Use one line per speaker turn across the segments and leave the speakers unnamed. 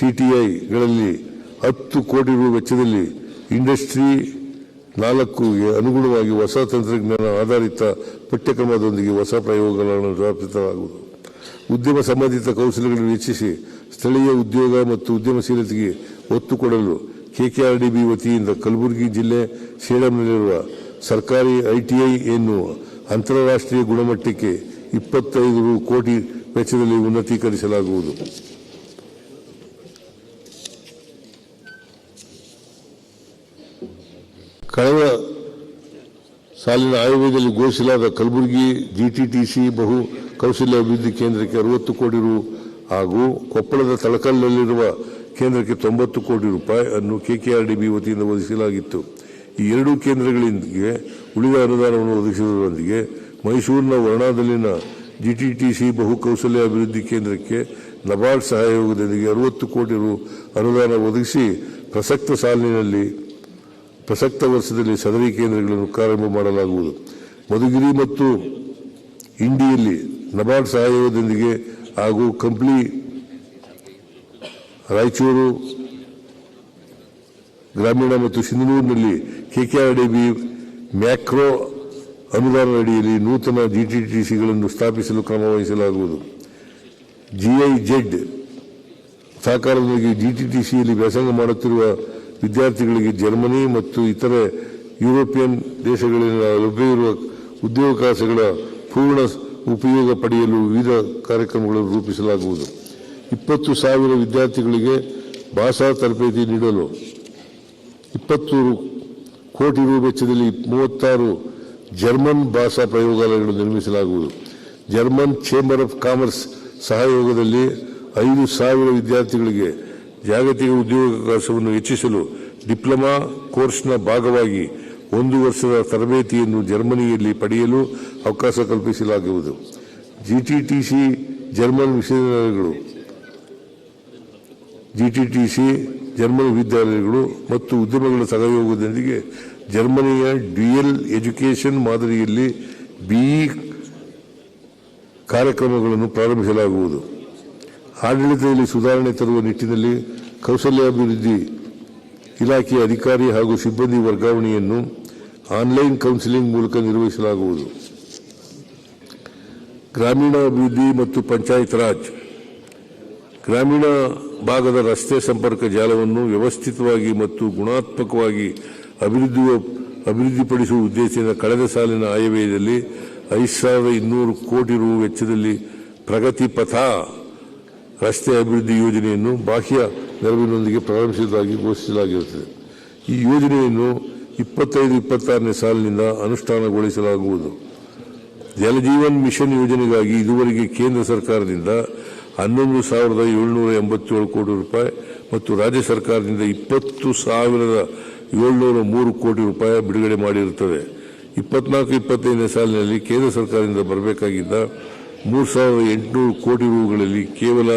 ಟಿಟಿಐಗಳಲ್ಲಿ ಹತ್ತು ಕೋಟಿ ರು ವೆಚ್ಚದಲ್ಲಿ ಇಂಡಸ್ಟ್ರಿ ನಾಲ್ಕುಗೆ ಅನುಗುಣವಾಗಿ ಹೊಸ ತಂತ್ರಜ್ಞಾನ ಆಧಾರಿತ ಪಠ್ಯಕ್ರಮದೊಂದಿಗೆ ಹೊಸ ಪ್ರಯೋಗಗಳನ್ನು ಸ್ಥಾಪಿತವಾಗುವುದು ಉದ್ಯಮ ಸಂಬಂಧಿತ ಕೌಶಲ್ಯಗಳನ್ನು ಹೆಚ್ಚಿಸಿ ಸ್ಥಳೀಯ ಉದ್ಯೋಗ ಮತ್ತು ಉದ್ಯಮಶೀಲತೆಗೆ ಒತ್ತು ಕೊಡಲು ಕೆಕೆಆರ್ಡಿಬಿ ವತಿಯಿಂದ ಕಲಬುರಗಿ ಜಿಲ್ಲೆ ಸೇಡಂನಲ್ಲಿರುವ ಸರ್ಕಾರಿ ಐಟಿಐ ಎನ್ನುವ ಅಂತಾರಾಷ್ಟ್ರೀಯ ಗುಣಮಟ್ಟಕ್ಕೆ ಇಪ್ಪತ್ತೈದು ಕೋಟಿ ವೆಚ್ಚದಲ್ಲಿ ಉನ್ನತೀಕರಿಸಲಾಗುವುದು. ಕಳೆದ ಸಾಲಿನ ಆಯೋಗದಲ್ಲಿ ಘೋಷಿಸಲಾದ ಕಲಬುರಗಿ ಜಿಟಿಟಿಸಿ ಬಹು ಕೌಶಲ್ಯ ಅಭಿವೃದ್ಧಿ ಕೇಂದ್ರಕ್ಕೆ ಅರವತ್ತು ಕೋಟಿ ರು ಹಾಗೂ ಕೊಪ್ಪಳದ ತಳಕಲ್ಲಲ್ಲಿರುವ ಕೇಂದ್ರಕ್ಕೆ ತೊಂಬತ್ತು ಕೋಟಿ ರೂಪಾಯಿ ಅನ್ನು ಕೆಕೆಆರ್ಡಿಬಿ ವತಿಯಿಂದ ಒದಗಿಸಲಾಗಿತ್ತು. ಈ ಎರಡೂ ಕೇಂದ್ರಗಳಿಗೆ ಉಳಿದ ಅನುದಾನವನ್ನು ಒದಗಿಸುವುದರೊಂದಿಗೆ ಮೈಸೂರಿನ ವರ್ಣಾದಲ್ಲಿನ ಜಿಟಿಟಿಸಿ ಬಹು ಕೌಶಲ್ಯ ಅಭಿವೃದ್ಧಿ ಕೇಂದ್ರಕ್ಕೆ ನಬಾರ್ಡ್ ಸಹಯೋಗದೊಂದಿಗೆ ಅರವತ್ತು ಕೋಟಿ ರು ಅನುದಾನ ಒದಗಿಸಿ ಪ್ರಸಕ್ತ ಸಾಲಿನಲ್ಲಿ ಪ್ರಸಕ್ತ ವರ್ಷದಲ್ಲಿ ಸದರಿ ಕೇಂದ್ರಗಳನ್ನು ಪ್ರಾರಂಭ ಮಾಡಲಾಗುವುದು. ಮಧುಗಿರಿ ಮತ್ತು ಇಂಡಿಯಲ್ಲಿ ನಬಾರ್ಡ್ ಸಹಯೋಗದೊಂದಿಗೆ ಹಾಗೂ ಕಂಪ್ಲಿ ರಾಯಚೂರು ಗ್ರಾಮೀಣ ಮತ್ತು ಸಿಂಧನೂರಿನಲ್ಲಿ ಕೆಕೆಆರ್ಡಿಬಿ ಮ್ಯಾಕ್ರೋ ಅನುದಾನ ಅಡಿಯಲ್ಲಿ ನೂತನ ಜಿಟಿಟಿಸಿಗಳನ್ನು ಸ್ಥಾಪಿಸಲು ಕ್ರಮ ವಹಿಸಲಾಗುವುದು ಜಿಐಜೆಡ್ ಸಹಕಾರದೊಂದಿಗೆ ಜಿಟಿಟಿಸಿಯಲ್ಲಿ ವ್ಯಾಸಂಗ ಮಾಡುತ್ತಿರುವ ವಿದ್ಯಾರ್ಥಿಗಳಿಗೆ ಜರ್ಮನಿ ಮತ್ತು ಇತರೆ ಯುರೋಪಿಯನ್ ದೇಶಗಳಿಂದ ಲಭ್ಯವಿರುವ ಉದ್ಯೋಗಾವಕಾಶಗಳ ಪೂರ್ಣ ಉಪಯೋಗ ಪಡೆಯಲು ವಿವಿಧ ಕಾರ್ಯಕ್ರಮಗಳನ್ನು ರೂಪಿಸಲಾಗುವುದು. ಇಪ್ಪತ್ತು ಸಾವಿರ ವಿದ್ಯಾರ್ಥಿಗಳಿಗೆ ಭಾಷಾ ತರಬೇತಿ ನೀಡಲು ಇಪ್ಪತ್ತು ಕೋಟಿ ರು ವೆಚ್ಚದಲ್ಲಿ ಮೂವತ್ತಾರು ಜರ್ಮನ್ ಭಾಷಾ ಪ್ರಯೋಗಾಲಯಗಳನ್ನು ನಿರ್ಮಿಸಲಾಗುವುದು. ಜರ್ಮನ್ ಚೇಂಬರ್ ಆಫ್ ಕಾಮರ್ಸ್ ಸಹಯೋಗದಲ್ಲಿ ಐದು ಸಾವಿರ ವಿದ್ಯಾರ್ಥಿಗಳಿಗೆ ಜಾಗತಿಕ ಉದ್ಯೋಗಾವಕಾಶವನ್ನು ಹೆಚ್ಚಿಸಲು ಡಿಪ್ಲೊಮಾ ಕೋರ್ಸ್ನ ಭಾಗವಾಗಿ ಒಂದು ವರ್ಷದ ತರಬೇತಿಯನ್ನು ಜರ್ಮನಿಯಲ್ಲಿ ಪಡೆಯಲು ಅವಕಾಶ ಕಲ್ಪಿಸಲಾಗುವುದು. ಜಿಟಿಟಿಸಿ ಜರ್ಮನ್ ವಿಶ್ವವಿದ್ಯಾಲಯಗಳು, ಜಿಟಿಟಿಸಿ ಜರ್ಮನ್ ವಿದ್ಯಾಲಯಗಳು ಮತ್ತು ಉದ್ಯಮಗಳ ಸಹಯೋಗದೊಂದಿಗೆ ಜರ್ಮನಿಯ ಡ್ಯುಯಲ್ ಎಜುಕೇಷನ್ ಮಾದರಿಯಲ್ಲಿ ಬಿಇ ಕಾರ್ಯಕ್ರಮಗಳನ್ನು ಪ್ರಾರಂಭಿಸಲಾಗುವುದು. ಆಡಳಿತದಲ್ಲಿ ಸುಧಾರಣೆ ತರುವ ನಿಟ್ಟಿನಲ್ಲಿ ಕೌಶಲ್ಯಾಭಿವೃದ್ಧಿ ಇಲಾಖೆಯ ಅಧಿಕಾರಿ ಹಾಗೂ ಸಿಬ್ಬಂದಿ ವರ್ಗಾವಣೆಯನ್ನು ಆನ್ಲೈನ್ ಕೌನ್ಸಿಲಿಂಗ್ ಮೂಲಕ ನಿರ್ವಹಿಸಲಾಗುವುದು. ಗ್ರಾಮೀಣಾಭಿವೃದ್ಧಿ ಮತ್ತು ಪಂಚಾಯತ್ ರಾಜ್. ಗ್ರಾಮೀಣ ಭಾಗದ ರಸ್ತೆ ಸಂಪರ್ಕ ಜಾಲವನ್ನು ವ್ಯವಸ್ಥಿತವಾಗಿ ಮತ್ತು ಗುಣಾತ್ಮಕವಾಗಿ ಅಭಿವೃದ್ಧಿ ಅಭಿವೃದ್ಧಿಪಡಿಸುವ ಉದ್ದೇಶದಿಂದ ಕಳೆದ ಸಾಲಿನ ಆಯವ್ಯಯದಲ್ಲಿ ಐದು ಸಾವಿರದ ಇನ್ನೂರು ಕೋಟಿ ರು ವೆಚ್ಚದಲ್ಲಿ ಪ್ರಗತಿ ಪಥ ರಸ್ತೆ ಅಭಿವೃದ್ಧಿ ಯೋಜನೆಯನ್ನು ಬಾಹ್ಯ ನೆರವಿನೊಂದಿಗೆ ಪ್ರಾರಂಭಿಸುವುದಾಗಿ ಘೋಷಿಸಲಾಗಿರುತ್ತದೆ. ಈ ಯೋಜನೆಯನ್ನು ಇಪ್ಪತ್ತೈದು, ಇಪ್ಪತ್ತಾರನೇ ಸಾಲಿನಿಂದ ಅನುಷ್ಠಾನಗೊಳಿಸಲಾಗುವುದು. ಜಲಜೀವನ್ ಮಿಷನ್ ಯೋಜನೆಗಾಗಿ ಇದುವರೆಗೆ ಕೇಂದ್ರ ಸರ್ಕಾರದಿಂದ ಹನ್ನೊಂದು ಸಾವಿರದ ಏಳುನೂರ ಎಂಬತ್ತೇಳು ಕೋಟಿ ರೂಪಾಯಿ ಮತ್ತು ರಾಜ್ಯ ಸರ್ಕಾರದಿಂದ ಇಪ್ಪತ್ತು ಸಾವಿರದ ಏಳುನೂರ ಮೂರು ಕೋಟಿ ರೂಪಾಯಿ ಬಿಡುಗಡೆ ಮಾಡಿರುತ್ತದೆ ಇಪ್ಪತ್ನಾಲ್ಕು, ಇಪ್ಪತ್ತೈದನೇ ಸಾಲಿನಲ್ಲಿ ಕೇಂದ್ರ ಸರ್ಕಾರದಿಂದ ಬರಬೇಕಾಗಿದ್ದ ಮೂರು ಸಾವಿರದ ಎಂಟುನೂರು ಕೋಟಿ ರೂಗಳಲ್ಲಿ ಕೇವಲ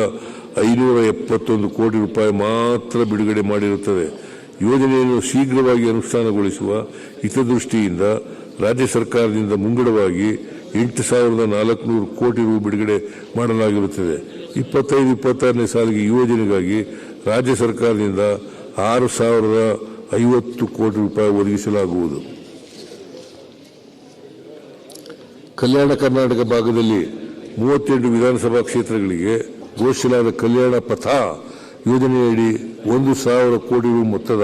ಐನೂರ ಎಪ್ಪತ್ತೊಂದು ಕೋಟಿ ರೂಪಾಯಿ ಮಾತ್ರ ಬಿಡುಗಡೆ ಮಾಡಿರುತ್ತದೆ. ಯೋಜನೆಯನ್ನು ಶೀಘ್ರವಾಗಿ ಅನುಷ್ಠಾನಗೊಳಿಸುವ ಹಿತದೃಷ್ಟಿಯಿಂದ ರಾಜ್ಯ ಸರ್ಕಾರದಿಂದ ಮುಂಗಡವಾಗಿ ಎಂಟು ಸಾವಿರದ ನಾಲ್ಕುನೂರು ಕೋಟಿ ರು ಬಿಡುಗಡೆ ಮಾಡಲಾಗಿರುತ್ತದೆ. ಇಪ್ಪತ್ತೈದು, ಇಪ್ಪತ್ತಾರನೇ ಸಾಲಿಗೆ ಯೋಜನೆಗಾಗಿ ರಾಜ್ಯ ಸರ್ಕಾರದಿಂದ ಆರು ಸಾವಿರದ ಐವತ್ತು ಕೋಟಿ ರೂಪಾಯಿ ಒದಗಿಸಲಾಗುವುದು. ಕಲ್ಯಾಣ ಕರ್ನಾಟಕ ಭಾಗದಲ್ಲಿ ಮೂವತ್ತೆಂಟು ವಿಧಾನಸಭಾ ಕ್ಷೇತ್ರಗಳಿಗೆ ಘೋಷಿಸಲಾದ ಕಲ್ಯಾಣ ಪಥ ಯೋಜನೆಯಡಿ ಒಂದು ಸಾವಿರ ಕೋಟಿ ರೂ ಮೊತ್ತದ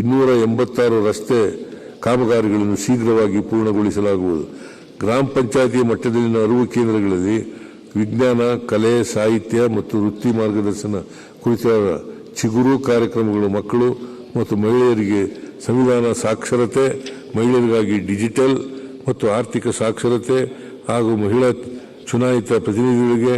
ಇನ್ನೂರ ಎಂಬತ್ತಾರು ರಸ್ತೆ ಕಾಮಗಾರಿಗಳನ್ನು ಶೀಘ್ರವಾಗಿ ಪೂರ್ಣಗೊಳಿಸಲಾಗುವುದು. ಗ್ರಾಮ ಪಂಚಾಯಿತಿ ಮಟ್ಟದಲ್ಲಿನ ಅರಿವು ಕೇಂದ್ರಗಳಲ್ಲಿ ವಿಜ್ಞಾನ, ಕಲೆ, ಸಾಹಿತ್ಯ ಮತ್ತು ವೃತ್ತಿ ಮಾರ್ಗದರ್ಶನ ಕುರಿತಾದ ಚಿಗುರು ಕಾರ್ಯಕ್ರಮಗಳು ಮಕ್ಕಳು ಮತ್ತು ಮಹಿಳೆಯರಿಗೆ ಸಂವಿಧಾನ ಸಾಕ್ಷರತೆ, ಮಹಿಳೆಯರಿಗಾಗಿ ಡಿಜಿಟಲ್ ಮತ್ತು ಆರ್ಥಿಕ ಸಾಕ್ಷರತೆ ಹಾಗೂ ಮಹಿಳಾ ಚುನಾಯಿತ ಪ್ರತಿನಿಧಿಗಳಿಗೆ